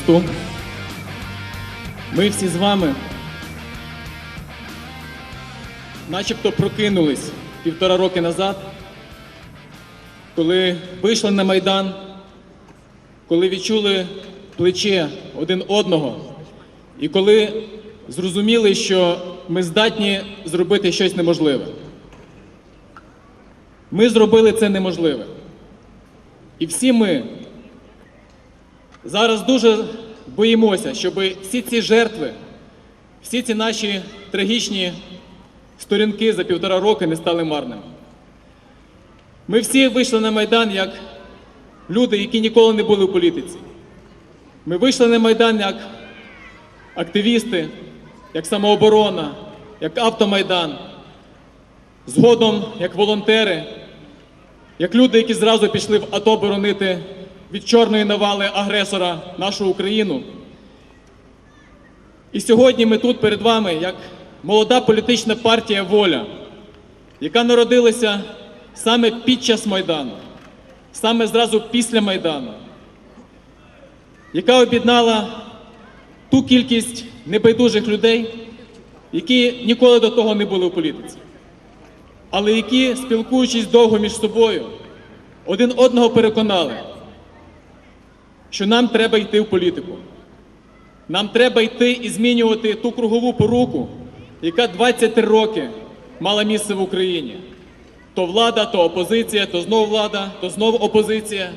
Христу. Ми всі з вами начебто прокинулись півтора роки назад, коли вийшли на Майдан, коли відчули плече один одного, і коли зрозуміли, що ми здатні зробити щось неможливе. Ми зробили це неможливе. І всі ми зараз дуже боїмося, щоб всі ці жертви, всі ці наші трагічні сторінки за півтора роки не стали марними. Ми всі вийшли на Майдан як люди, які ніколи не були в політиці. Ми вийшли на Майдан як активісти, як самооборона, як автомайдан, згодом як волонтери, як люди, які зразу пішли в АТО боронити від чорної навали агресора нашу Україну. І сьогодні ми тут перед вами як молода політична партія Воля, яка народилася саме під час Майдану, саме зразу після Майдану, яка об'єднала ту кількість небайдужих людей, які ніколи до того не були в політиці, але які, спілкуючись довго між собою, один одного переконали, що нам треба йти в політику. Нам треба йти і змінювати ту кругову поруку, яка 23 роки мала місце в Україні. То влада, то опозиція, то знову влада, то знову опозиція.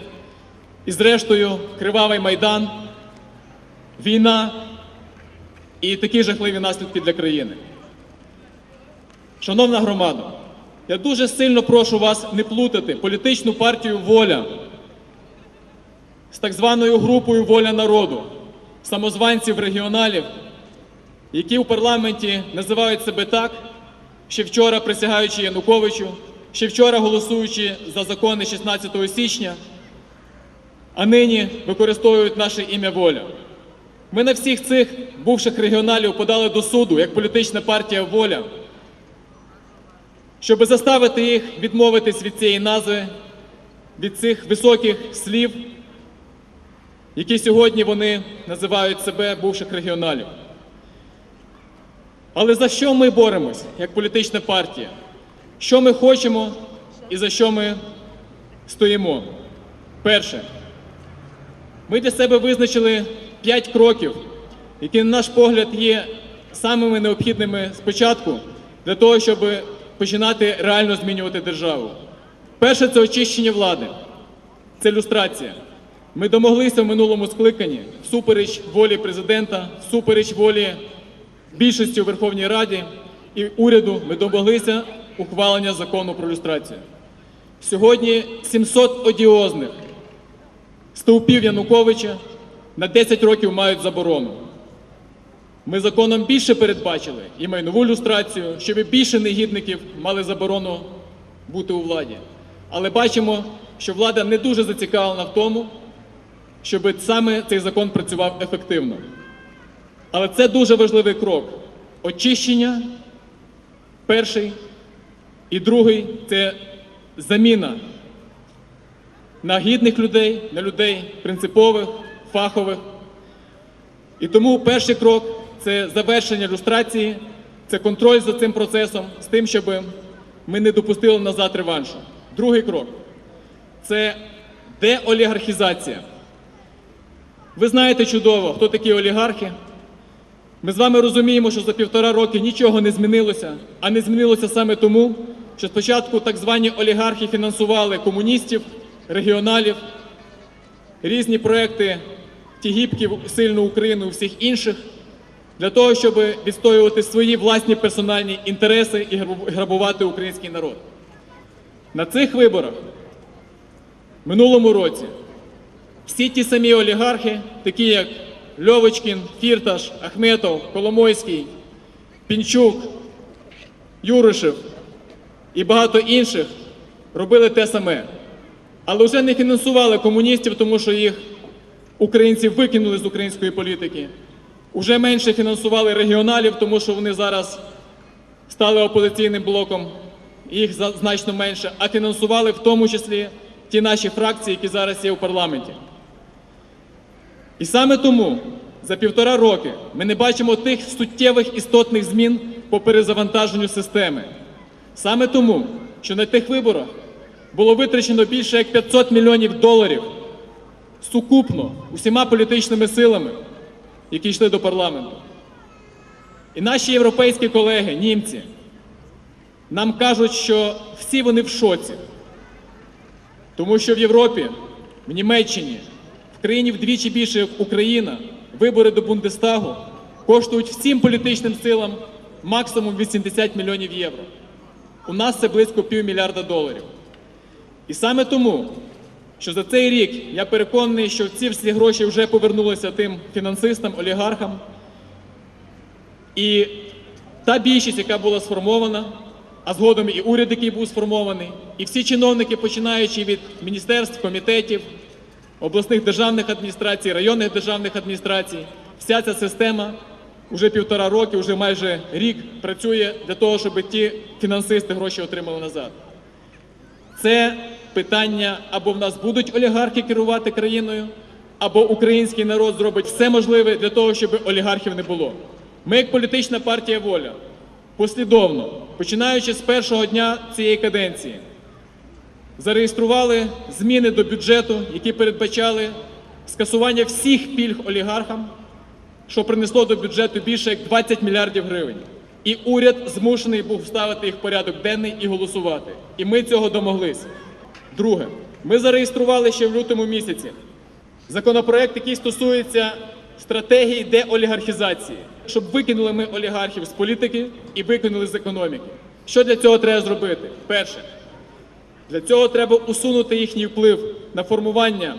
І зрештою, кривавий майдан, війна і такі жахливі наслідки для країни. Шановна громада, я дуже сильно прошу вас не плутати політичну партію Воля з так званою групою Воля народу, самозванців регіоналів, які в парламенті називають себе так, ще вчора присягаючи Януковичу, ще вчора голосуючи за закони 16 січня, а нині використовують наше ім'я воля. Ми на всіх цих бувших регіоналів подали до суду як політична партія Воля, щоб заставити їх відмовитись від цієї назви, від цих високих слів, які сьогодні вони називають себе бувших регіоналів. Але за що ми боремось як політична партія? Що ми хочемо і за що ми стоїмо? Перше, ми для себе визначили п'ять кроків, які, на наш погляд, є самими необхідними спочатку для того, щоб починати реально змінювати державу. Перше це очищення влади, це люстрація. Ми домоглися в минулому скликанні всупереч волі президента, всупереч волі більшості у Верховній Раді і уряду ми домоглися ухвалення закону про люстрацію. Сьогодні 700 одіозних стовпів Януковича на 10 років мають заборону. Ми законом більше передбачили і майнову люстрацію, щоб більше негідників мали заборону бути у владі. Але бачимо, що влада не дуже зацікавлена в тому, щоб саме цей закон працював ефективно. Але це дуже важливий крок. Очищення перший, і другий це заміна на гідних людей, на людей принципових, фахових. І тому перший крок це завершення люстрації, це контроль за цим процесом, з тим, щоб ми не допустили назад реваншу. Другий крок це деолігархізація. Ви знаєте чудово, хто такі олігархи. Ми з вами розуміємо, що за півтора роки нічого не змінилося, а не змінилося саме тому, що спочатку так звані олігархи фінансували комуністів, регіоналів, різні проекти Тігіпків, сильну Україну і всіх інших, для того, щоб відстоювати свої власні персональні інтереси і грабувати український народ. На цих виборах минулому році всі ті самі олігархи, такі як Льовочкін, Фірташ, Ахметов, Коломойський, Пінчук, Юришев і багато інших робили те саме. Але вже не фінансували комуністів, тому що їх українці викинули з української політики. Уже менше фінансували регіоналів, тому що вони зараз стали опозиційним блоком, їх значно менше, а фінансували в тому числі ті наші фракції, які зараз є у парламенті. І саме тому за півтора роки ми не бачимо тих суттєвих істотних змін по перезавантаженню системи. Саме тому, що на тих виборах було витрачено більше як 500 мільйонів доларів сукупно усіма політичними силами, які йшли до парламенту. І наші європейські колеги, німці, нам кажуть, що всі вони в шоці. Тому що в Європі, в Німеччині, країні вдвічі більше, як Україна, вибори до Бундестагу коштують всім політичним силам максимум 80 мільйонів євро. У нас це близько півмільярда доларів. І саме тому, що за цей рік я переконаний, що ці всі гроші вже повернулися тим фінансистам, олігархам. І та більшість, яка була сформована, а згодом і уряд, який був сформований, і всі чиновники, починаючи від міністерств, комітетів, обласних державних адміністрацій, районних державних адміністрацій, вся ця система вже півтора роки, вже майже рік працює для того, щоб ті фінансисти гроші отримали назад. Це питання або в нас будуть олігархи керувати країною, або український народ зробить все можливе для того, щоб олігархів не було. Ми, як політична партія воля, послідовно, починаючи з першого дня цієї каденції, зареєстрували зміни до бюджету, які передбачали скасування всіх пільг олігархам, що принесло до бюджету більше як 20 мільярдів гривень. І уряд змушений був вставити їх в порядок денний і голосувати. І ми цього домоглись. Друге, ми зареєстрували ще в лютому місяці законопроект, який стосується стратегії деолігархізації, щоб викинули ми олігархів з політики і викинули з економіки. Що для цього треба зробити? Перше, для цього треба усунути їхній вплив на формування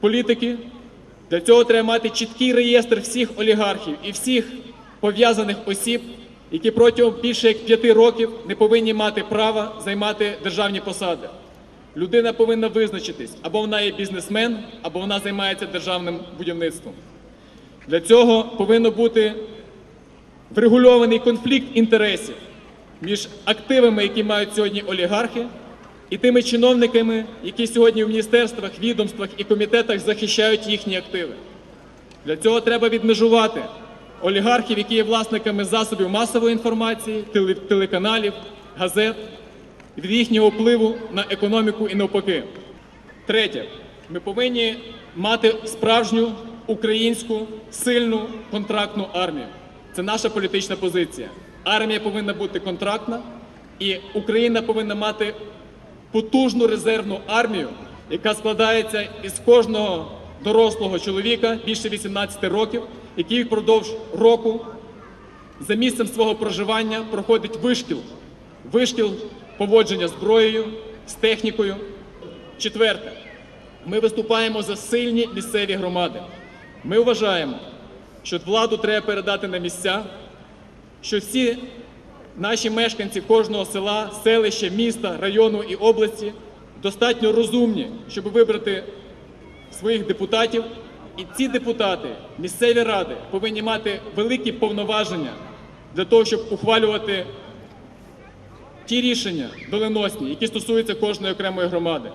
політики. Для цього треба мати чіткий реєстр всіх олігархів і всіх пов'язаних осіб, які протягом більше як п'яти років не повинні мати права займати державні посади. Людина повинна визначитись, або вона є бізнесмен, або вона займається державним будівництвом. Для цього повинно бути врегульований конфлікт інтересів між активами, які мають сьогодні олігархи, і тими чиновниками, які сьогодні в міністерствах, відомствах і комітетах захищають їхні активи. Для цього треба відмежувати олігархів, які є власниками засобів масової інформації, теле- телеканалів, газет, від їхнього впливу на економіку і навпаки. Третє, ми повинні мати справжню українську сильну контрактну армію. Це наша політична позиція. Армія повинна бути контрактна, і Україна повинна мати потужну резервну армію, яка складається із кожного дорослого чоловіка більше 18 років, який впродовж року за місцем свого проживання проходить вишкіл, вишкіл поводження зброєю, з технікою. Четверте, ми виступаємо за сильні місцеві громади. Ми вважаємо, що владу треба передати на місця, що всі наші мешканці кожного села, селища, міста, району і області достатньо розумні, щоб вибрати своїх депутатів. І ці депутати, місцеві ради повинні мати великі повноваження для того, щоб ухвалювати ті рішення доленосні, які стосуються кожної окремої громади.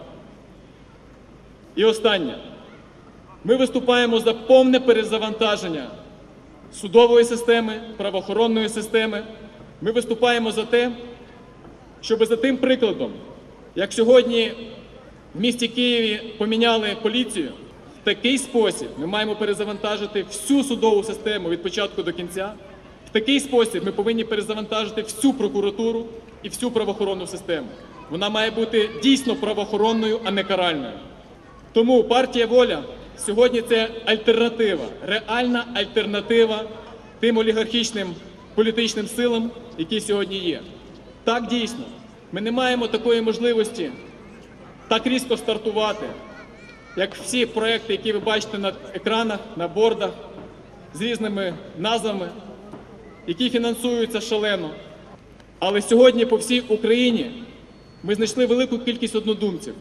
І останнє. Ми виступаємо за повне перезавантаження судової системи, правоохоронної системи. Ми виступаємо за те, щоб за тим прикладом, як сьогодні в місті Києві поміняли поліцію, в такий спосіб ми маємо перезавантажити всю судову систему від початку до кінця. В такий спосіб ми повинні перезавантажити всю прокуратуру і всю правоохоронну систему. Вона має бути дійсно правоохоронною, а не каральною. Тому партія воля сьогодні це альтернатива, реальна альтернатива тим олігархічним політичним силам, які сьогодні є. Так дійсно, ми не маємо такої можливості так різко стартувати, як всі проекти, які ви бачите на екранах, на бордах з різними назвами, які фінансуються шалено. Але сьогодні по всій Україні ми знайшли велику кількість однодумців.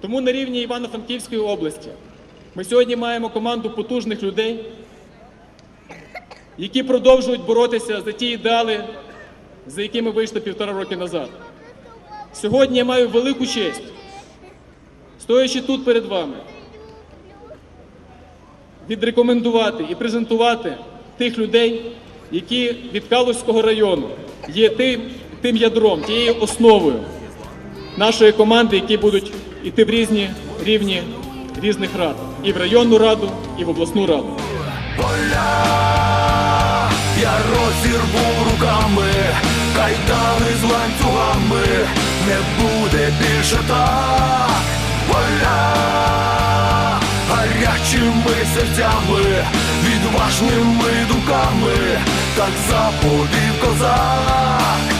Тому на рівні Івано-Франківської області ми сьогодні маємо команду потужних людей, які продовжують боротися за ті ідеали, за якими вийшли півтора роки назад. Сьогодні я маю велику честь, стоячи тут перед вами, відрекомендувати і презентувати тих людей, які від Калузького району є тим, тим ядром, тією основою нашої команди, які будуть йти в різні рівні різних рад, і в районну раду, і в обласну раду. Я розірву руками, кайдани з ланцюгами, не буде більше так, поля, гарячими серцями, відважними думками, так заповів козак.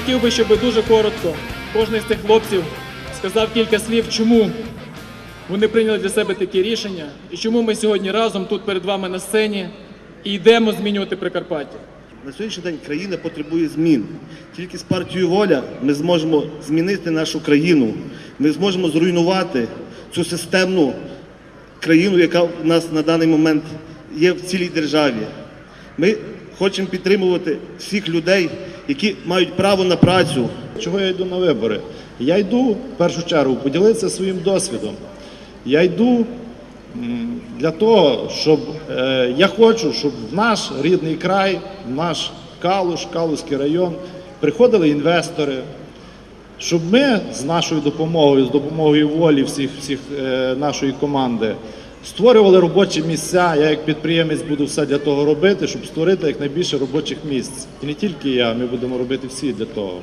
Хотів би, щоб дуже коротко кожен з цих хлопців сказав кілька слів, чому вони прийняли для себе такі рішення і чому ми сьогодні разом тут перед вами на сцені і йдемо змінювати Прикарпаття. На сьогоднішній день країна потребує змін. Тільки з партією воля ми зможемо змінити нашу країну. Ми зможемо зруйнувати цю системну країну, яка в нас на даний момент є в цілій державі. Ми хочемо підтримувати всіх людей, які мають право на працю. Чого я йду на вибори? Я йду в першу чергу поділитися своїм досвідом. Я йду для того, щоб е, я хочу, щоб в наш рідний край, в наш Калуш, Калузький район приходили інвестори, щоб ми з нашою допомогою, з допомогою волі всіх, всіх е, нашої команди створювали робочі місця. Я як підприємець буду все для того робити, щоб створити якнайбільше робочих місць. І не тільки я, ми будемо робити всі для того.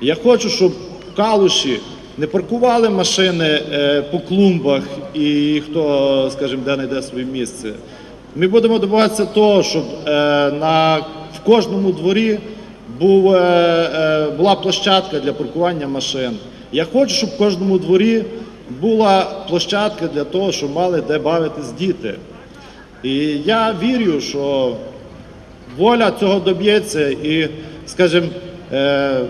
Я хочу, щоб в Калуші не паркували машини е, по клумбах і хто, скажімо, де знайде своє місце. Ми будемо добиватися того, щоб е, на, в кожному дворі був, е, була площадка для паркування машин. Я хочу, щоб в кожному дворі була площадка для того, щоб мали де бавитись діти. І я вірю, що воля цього доб'ється. І, скажімо, е,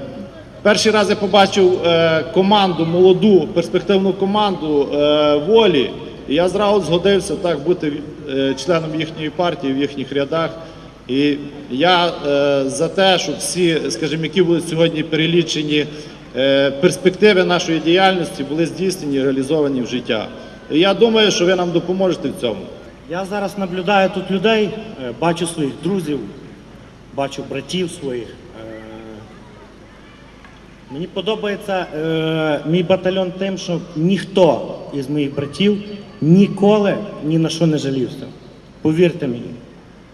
перший раз я побачив е, команду, молоду, перспективну команду е, волі. І я зразу згодився так бути членом їхньої партії в їхніх рядах. І я за те, щоб всі, скажімо, які будуть сьогодні перелічені перспективи нашої діяльності були здійснені і реалізовані в життя. Я думаю, що ви нам допоможете в цьому. Я зараз наблюдаю тут людей, е, бачу своїх друзів, бачу братів своїх. Е, Мені подобається е, мій батальйон тим, що ніхто із моїх братів ніколи ні на що не жалівся. Повірте мені,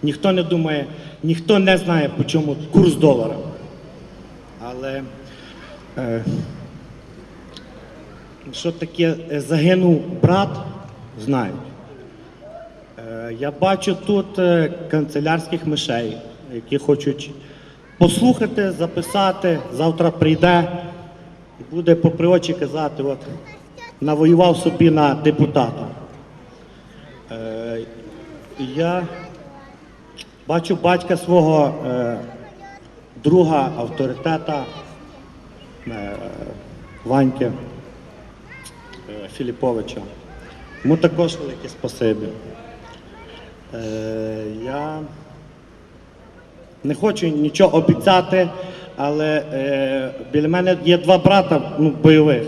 ніхто не думає, ніхто не знає, по чому курс долара. Але е, що таке е, загинув брат, знають. Е, Я бачу тут е, канцелярських мишей, які хочуть послухати, записати. Завтра прийде і буде попри очі казати, от навоював собі на депутата. Е, Я бачу батька свого е, друга авторитета е, Ваньки е, Філіповича. Йому також велике спасибі. Е, я не хочу нічого обіцяти, але е, біля мене є два брата ну, бойових.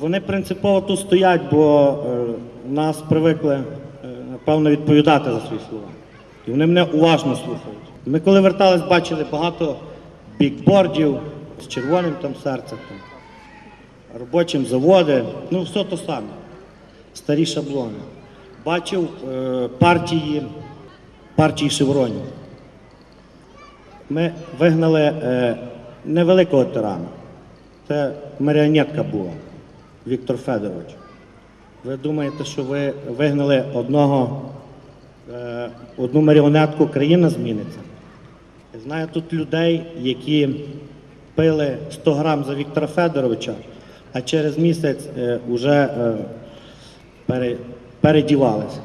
Вони принципово тут стоять, бо е, нас привикли, е, напевно, відповідати за свої слова. І вони мене уважно слухають. Ми коли вертались, бачили багато бікбордів з червоним там серцем, там, робочим заводи, ну все то саме старі шаблони. Бачив е, партії, партії шевронів. Ми вигнали е, невеликого тирана. Це маріонетка була, Віктор Федорович. Ви думаєте, що ви вигнали одного, е, одну маріонетку, країна зміниться? Я знаю тут людей, які пили 100 грам за Віктора Федоровича, а через місяць е, вже е, пере, передівалися.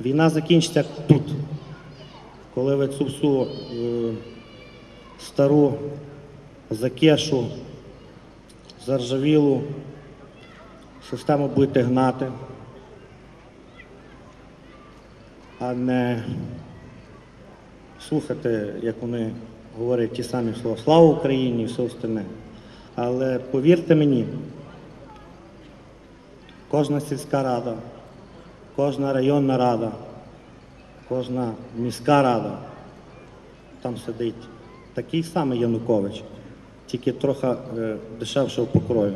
Війна закінчиться тут, коли ви цю всю е, стару закешу, заржавілу систему будете гнати. а не слухати, як вони говорять ті самі слова Слава Україні і все остальне. Але повірте мені, кожна сільська рада, кожна районна рада, кожна міська рада, там сидить такий самий Янукович, тільки трохи е, дешевшого покрою.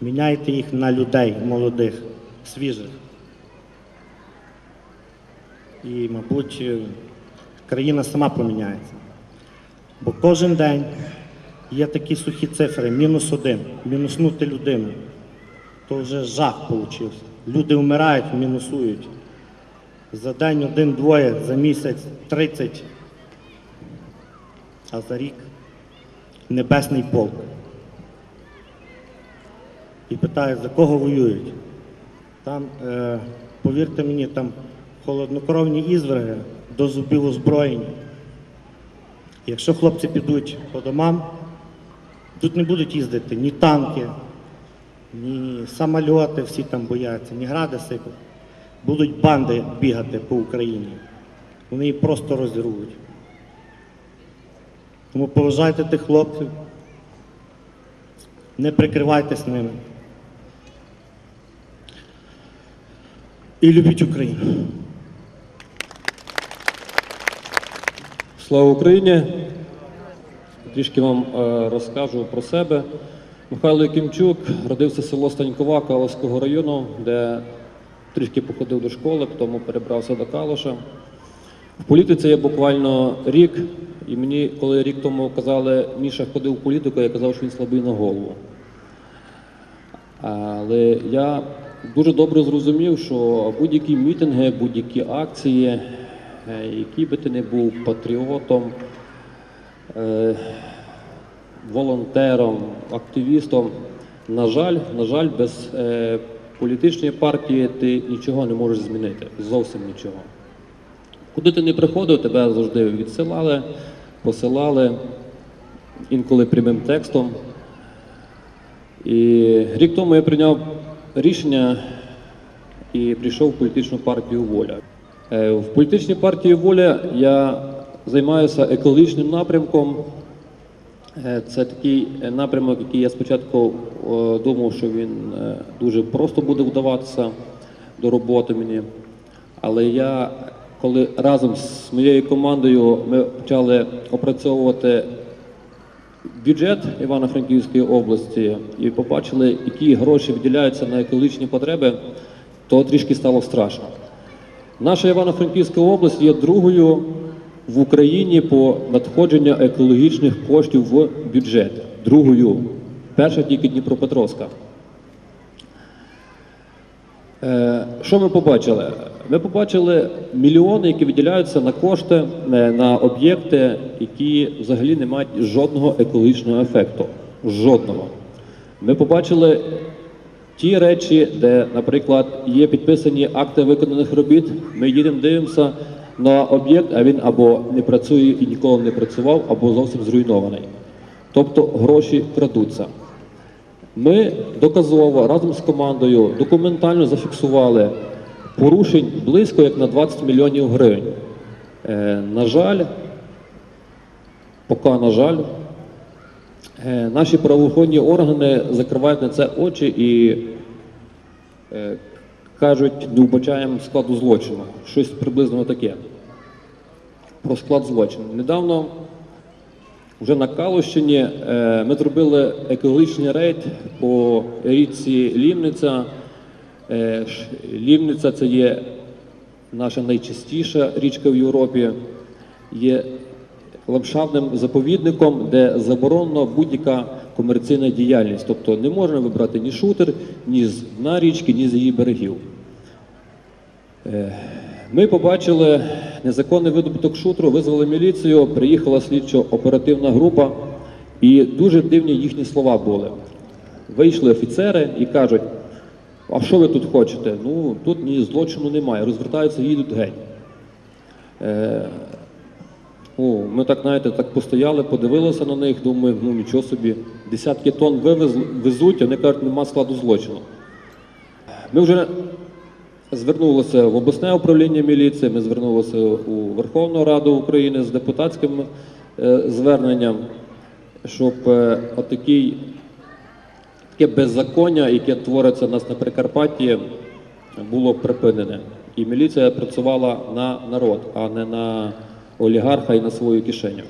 Міняйте їх на людей молодих, свіжих. І, мабуть, е, країна сама поміняється. Бо кожен день є такі сухі цифри, мінус один, мінуснути людину. То вже жах получився. Люди вмирають, мінусують. За день один-двоє, за місяць 30, а за рік небесний полк. І питають, за кого воюють. Там, е, повірте мені, там холоднокровні ізверги до зубів озброєні. Якщо хлопці підуть по домам, тут не будуть їздити ні танки, ні самольоти, всі там бояться, ні гради сипать. Будуть банди бігати по Україні. Вони її просто розірвуть. Тому поважайте тих хлопців, не прикривайтесь ними. І любіть Україну. Слава Україні! Трішки вам е, розкажу про себе. Михайло Якимчук родився село Станькова Каловського району, де трішки походив до школи, потім перебрався до Калуша. В політиці я буквально рік, і мені, коли рік тому казали, Міша ходив в політику, я казав, що він слабий на голову. Але я дуже добре зрозумів, що будь-які мітинги, будь-які акції, е, які би ти не був патріотом, е, волонтером, активістом, на жаль, на жаль, без е, політичної партії ти нічого не можеш змінити. Зовсім нічого. Куди ти не приходив, тебе завжди відсилали, посилали, інколи прямим текстом. І рік тому я прийняв рішення і прийшов в політичну партію Воля. Е, В політичній партії Воля я займаюся екологічним напрямком. Е, Це такий е, напрямок, який я спочатку думав, що він дуже просто буде вдаватися до роботи мені. Але я, коли разом з моєю командою ми почали опрацьовувати бюджет Івано-Франківської області і побачили, які гроші виділяються на екологічні потреби, то трішки стало страшно. Наша Івано-Франківська область є другою в Україні по надходженню екологічних коштів в бюджет. Другою. Перша тільки Дніпропетровська. Е, Що ми побачили? Ми побачили мільйони, які виділяються на кошти е, на об'єкти, які взагалі не мають жодного екологічного ефекту. Жодного. Ми побачили ті речі, де, наприклад, є підписані акти виконаних робіт. Ми їдемо, дивимося на об'єкт, а він або не працює і ніколи не працював, або зовсім зруйнований. Тобто гроші крадуться. Ми доказово разом з командою документально зафіксували порушень близько як на 20 мільйонів гривень. Е, на жаль, поки на жаль, наші правоохоронні органи закривають на це очі і е, кажуть, не вбачаємо складу злочину. Щось приблизно таке. Про склад злочину. Недавно вже на Калущині е, ми зробили екологічний рейд по річці. Е, ш- це є наша найчистіша річка в Європі, є ландшафтним заповідником, де заборонена будь-яка комерційна діяльність. Тобто не можна вибрати ні шутер, ні з дна річки, ні з її берегів. Е, Ми побачили незаконний видобуток шутру, визвали міліцію, приїхала слідчо-оперативна група, і дуже дивні їхні слова були. Вийшли офіцери і кажуть: а що ви тут хочете? Ну тут ні злочину немає. Розвертаються, їдуть геть. О, ми так, знаєте, так постояли, подивилися на них, думаю, ну нічого собі, десятки тонн вивез, везуть, а вони кажуть, нема складу злочину. Ми вже звернулися в обласне управління міліції, ми звернулися у Верховну Раду України з депутатським е, зверненням, щоб е, отакий, таке беззаконня, яке твориться у нас на Прикарпатті, було припинене. І міліція працювала на народ, а не на олігарха і на свою кишеню.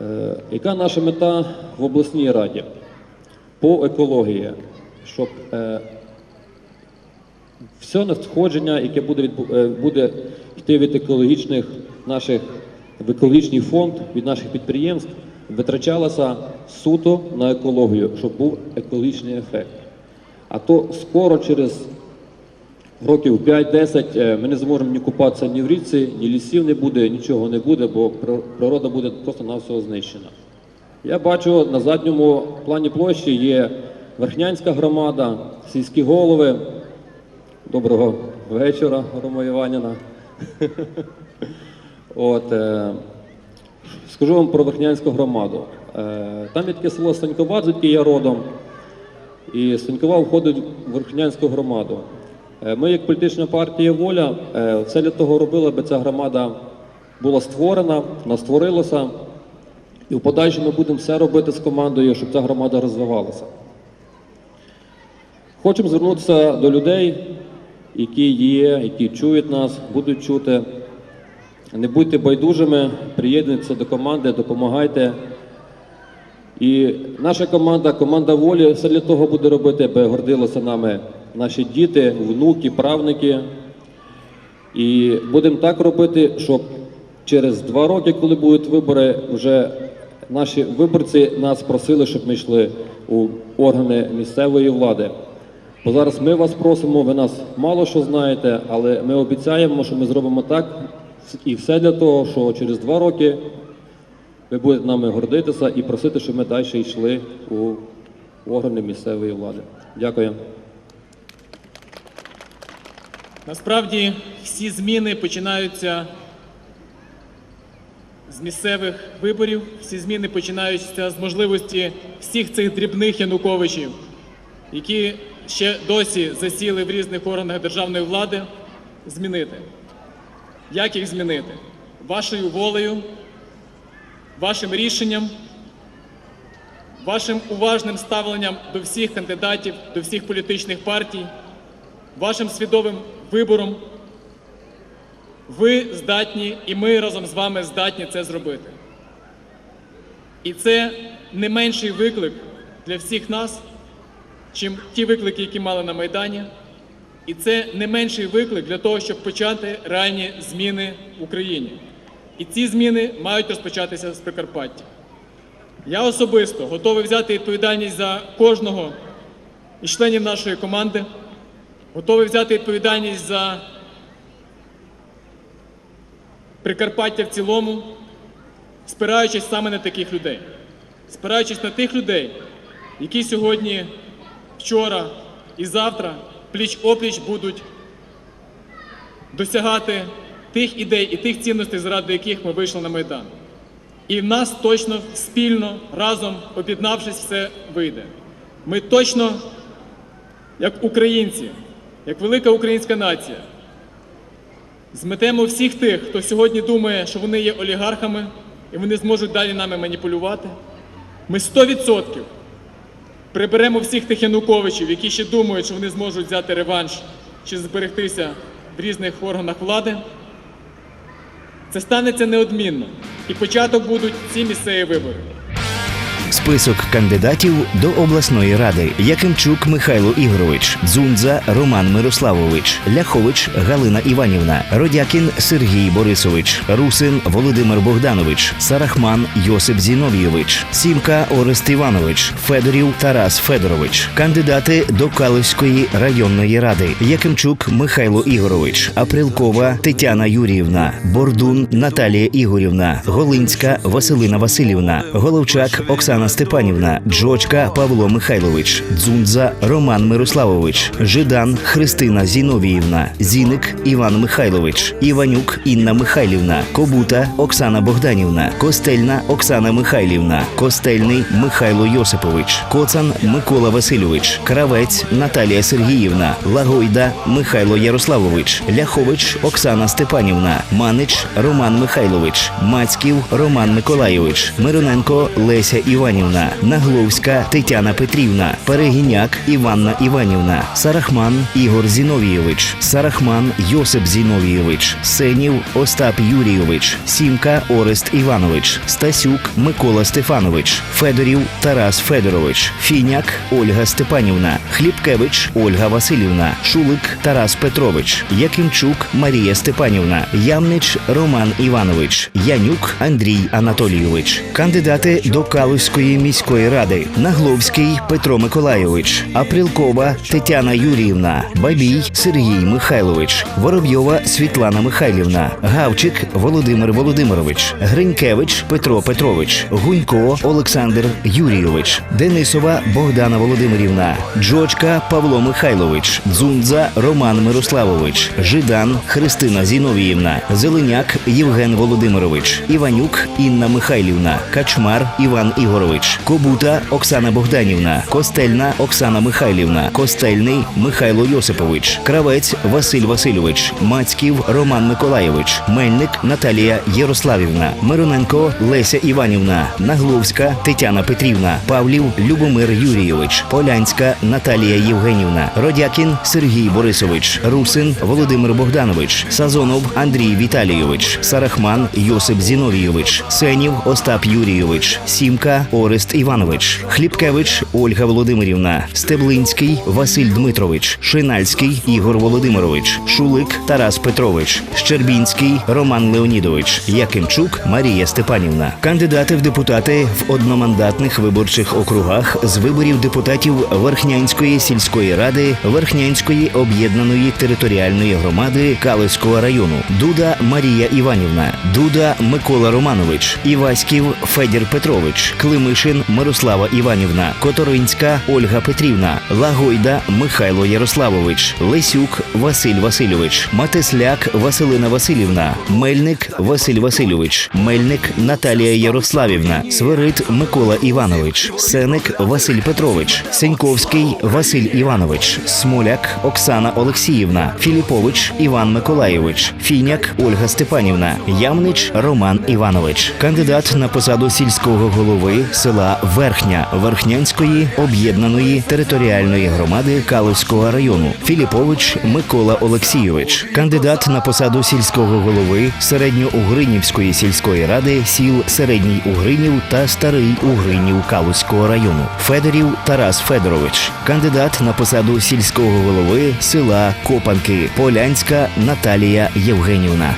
Е, Яка наша мета в обласній раді? По екології, щоб е, все надходження, яке буде, е, буде йти від екологічних наших в екологічний фонд від наших підприємств, витрачалося суто на екологію, щоб був екологічний ефект. А то скоро через років 5-10 е, ми не зможемо ні купатися ні в річці, ні лісів не буде, нічого не буде, бо природа буде просто на всього знищена. Я бачу на задньому плані площі є Верхнянська громада, сільські голови. Доброго вечора, Рома Іваніна. От, е, скажу вам про Верхнянську громаду. Е, там є таке село Санькова, звідки я родом. І Санькова входить в Верхнянську громаду. Е, Ми, як політична партія Воля, е, все для того робили, аби ця громада була створена, вона створилася. І в подальшому будемо все робити з командою, щоб ця громада розвивалася. Хочемо звернутися до людей, які є, які чують нас, будуть чути. Не будьте байдужими, приєднуйтеся до команди, допомагайте. І наша команда, команда волі, все для того буде робити, аби гордилися нами наші діти, внуки, правники. І будемо так робити, щоб через два роки, коли будуть вибори, вже наші виборці нас просили, щоб ми йшли у органи місцевої влади. Бо зараз ми вас просимо, ви нас мало що знаєте, але ми обіцяємо, що ми зробимо так і все для того, що через два роки ви будете нами гордитися і просити, щоб ми далі йшли у органи місцевої влади. Дякую. Насправді всі зміни починаються з місцевих виборів, всі зміни починаються з можливості всіх цих дрібних Януковичів, які ще досі засіли в різних органах державної влади, змінити. Як їх змінити? Вашою волею, вашим рішенням, вашим уважним ставленням до всіх кандидатів, до всіх політичних партій, вашим свідомим вибором. Ви здатні, і ми разом з вами здатні це зробити. І це не менший виклик для всіх нас, чим ті виклики, які мали на Майдані. І це не менший виклик для того, щоб почати реальні зміни в Україні. І ці зміни мають розпочатися з Прикарпаття. Я особисто готовий взяти відповідальність за кожного із членів нашої команди, готовий взяти відповідальність за Прикарпаття в цілому, спираючись саме на таких людей, спираючись на тих людей, які сьогодні, вчора і завтра пліч опліч будуть досягати тих ідей і тих цінностей, заради яких ми вийшли на Майдан. І в нас точно спільно, разом, об'єднавшись, все вийде. Ми точно, як українці, як велика українська нація, зметемо всіх тих, хто сьогодні думає, що вони є олігархами і вони зможуть далі нами маніпулювати. Ми 100% приберемо всіх тих Януковичів, які ще думають, що вони зможуть взяти реванш чи зберегтися в різних органах влади. Це станеться неодмінно. І початок будуть ці місцеві вибори. Список кандидатів до обласної ради: Якимчук Михайло Ігорович, Дзундза Роман Мирославович, Ляхович Галина Іванівна, Родякін Сергій Борисович, Русин Володимир Богданович, Сарахман Йосип Зіновійович, Сімка Орест Іванович, Федорів Тарас Федорович, кандидати до Каловської районної ради: Якимчук Михайло Ігорович, Априлкова Тетяна Юріївна, Бордун Наталія Ігорівна, Голинська Василина Васильівна, Головчак Оксана Степанівна, Джочка Павло Михайлович, Дзундза Роман Мирославович, Жидан Христина Зіновіївна, Зіник Іван Михайлович, Іванюк Інна Михайлівна, Кобута Оксана Богданівна, Костельна Оксана Михайлівна, Костельний Михайло Йосипович, Коцан Микола Васильович, Кравець Наталія Сергіївна, Лагойда Михайло Ярославович, Ляхович Оксана Степанівна, Манич Роман Михайлович, Мацьків Роман Миколайович, Мироненко Леся Іванівна, Нагловська Тетяна Петрівна, Перегіняк Іванна Іванівна, Сарахман Ігор Зіновійович, Сарахман Йосип Зіновійович, Сенів Остап Юрійович, Сімка Орест Іванович, Стасюк Микола Стефанович, Федорів Тарас Федорович, Фіняк Ольга Степанівна, Хлібкевич Ольга Васильівна, Шулик Тарас Петрович, Якимчук Марія Степанівна, Ямнич Роман Іванович, Янюк Андрій Анатолійович, кандидати до Калузької міської ради, Нагловський Петро Миколайович, Апрілкова Тетяна Юріївна, Бабій Сергій Михайлович, Воробйова Світлана Михайлівна, Гавчик Володимир Володимирович, Гринькевич Петро Петрович, Гунько Олександр Юрійович, Денисова Богдана Володимирівна, Джочка Павло Михайлович, Дзундза Роман Мирославович, Жидан Христина Зіновіївна, Зеленяк Євген Володимирович, Іванюк Інна Михайлівна, Качмар Іван Ігорович, Кобута Оксана Богданівна, Костельна Оксана Михайлівна, Костельний Михайло Йосипович, Кравець Василь Васильович, Мацьків Роман Миколайович, Мельник Наталія Ярославівна, Мироненко Леся Іванівна, Нагловська Тетяна Петрівна, Павлів Любомир Юрійович, Полянська Наталія Євгенівна, Родякін Сергій Борисович, Русин Володимир Богданович, Сазонов Андрій Віталійович, Сарахман Йосип Зіновійович, Сенів Остап Юрійович, Сімка Орест Іванович, Хлібкевич Ольга Володимирівна, Стеблинський Василь Дмитрович, Шинальський Ігор Володимирович, Шулик Тарас Петрович, Щербінський Роман Леонідович, Якимчук Марія Степанівна. Кандидати в депутати в одномандатних виборчих округах з виборів депутатів Верхнянської сільської ради Верхнянської об'єднаної територіальної громади Калицького району. Дуда Марія Іванівна, Дуда Микола Романович, Іваськів Федір Петрович, Климишин Мирослава Іванівна, Которинська Ольга Петрівна, Лагойда Михайло Ярославович, Лесюк Василь Васильович, Матесляк Василина Васильівна, Мельник Василь Васильович, Мельник Наталія Ярославівна, Свирид Микола Іванович, Сеник Василь Петрович, Сеньковський Василь Іванович, Смоляк Оксана Олексіївна, Філіпович Іван Миколайович, Фіняк Ольга Степанівна, Ямнич Роман Іванович, кандидат на посаду сільського голови села Верхня Верхнянської об'єднаної територіальної громади Калузького району, Філіпович Микола Олексійович, кандидат на посаду сільського голови середньоугринівської сільської ради сіл Середній Угринів та Старий Угринів Калузького району, Федорів Тарас Федорович, кандидат на посаду сільського голови села Копанки, Полянська Наталія Євгенівна,